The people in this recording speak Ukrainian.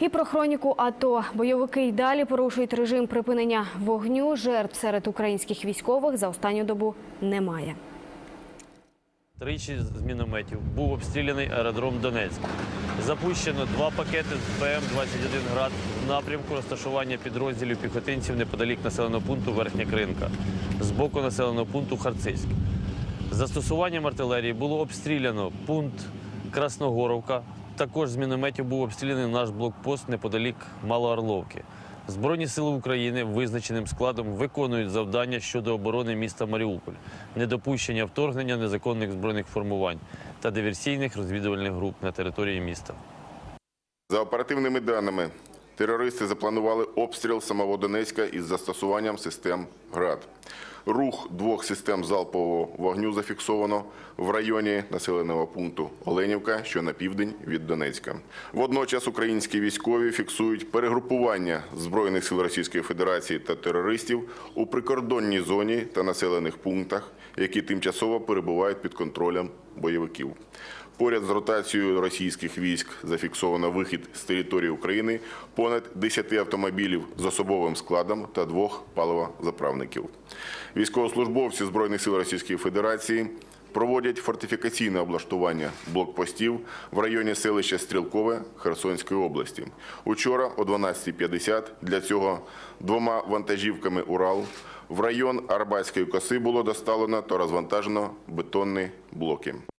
І про хроніку АТО. Бойовики й далі порушують режим припинення вогню. Жертв серед українських військових за останню добу немає. Тричі з мінометів був обстріляний аеродром Донецьк. Запущено два пакети з БМ-21 «Град» в напрямку розташування підрозділів піхотинців неподалік населеного пункту Верхня Кринка з боку населеного пункту Харциськ. З Застосуванням артилерії було обстріляно пункт Красногоровка. Також з мінометів був обстріляний наш блокпост неподалік Малоорловки. Збройні сили України визначеним складом виконують завдання щодо оборони міста Маріуполь, недопущення вторгнення незаконних збройних формувань та диверсійних розвідувальних груп на території міста. За оперативними даними, терористи запланували обстріл самого Донецька із застосуванням систем ГРАД. Рух двох систем залпового вогню зафіксовано в районі населеного пункту Оленівка, що на південь від Донецька. Водночас українські військові фіксують перегрупування збройних сил Російської Федерації та терористів у прикордонній зоні та населених пунктах, які тимчасово перебувають під контролем бойовиків. Поряд з ротацією російських військ зафіксовано вихід з території України понад 10 автомобілів з особовим складом та двох паливозаправників. Військовослужбовці Збройних сил Російської Федерації проводять фортифікаційне облаштування блокпостів в районі селища Стрілкове Херсонської області. Учора о 12.50 для цього двома вантажівками Урал в район Арбатської коси було доставлено та розвантажено бетонні блоки.